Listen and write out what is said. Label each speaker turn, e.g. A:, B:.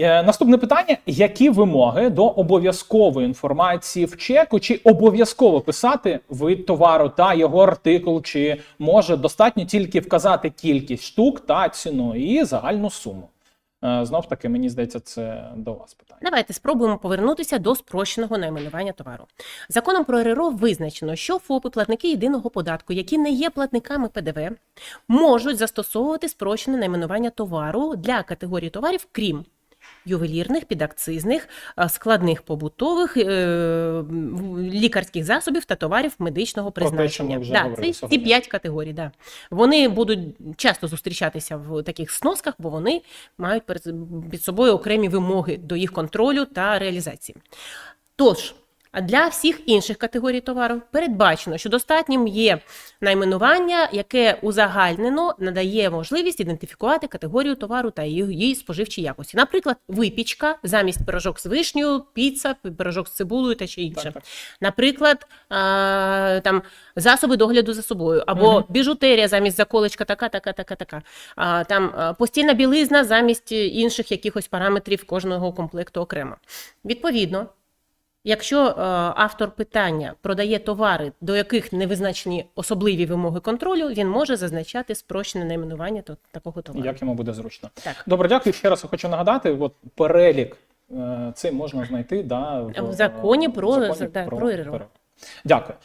A: Е, Наступне питання: які вимоги до обов'язкової інформації в чеку, чи обов'язково писати вид товару та його артикул, чи може достатньо тільки вказати кількість штук та ціну і загальну суму? Е, Знов таки, мені здається, це до вас питання.
B: Давайте спробуємо повернутися до спрощеного найменування товару. Законом про РРО визначено, що ФОПи, платники єдиного податку, які не є платниками ПДВ, можуть застосовувати спрощене найменування товару для категорії товарів, крім ювелірних, підакцизних, е, складних побутових, е, лікарських засобів та товарів медичного призначення.
A: вже
B: Да,
A: говорили
B: це ці п'ять категорій. Да. Вони будуть часто зустрічатися в таких сносках, бо вони мають під собою окремі вимоги до їх контролю та реалізації. Тож, а для всіх інших категорій товару передбачено, що достатнім є найменування, яке узагальнено надає можливість ідентифікувати категорію товару та її споживчі якості. Наприклад, випічка замість пирожок з вишнею, піца, пирожок з цибулею та ще інше.
A: Так, так.
B: Наприклад, а, там засоби догляду за собою, або
A: Мгм.
B: біжутерія замість заколочка, така, така, така, така. А, там постільна білизна замість інших якихось параметрів кожного комплекту окремо. Відповідно, якщо е, автор питання продає товари, до яких не визначені особливі вимоги контролю, він може зазначати спрощене найменування то- такого товару.
A: Як йому буде зручно?
B: Так.
A: Добре, дякую. Ще раз хочу нагадати: от перелік е, цей можна знайти да,
B: В законі про- да, про РРО.
A: Дякую.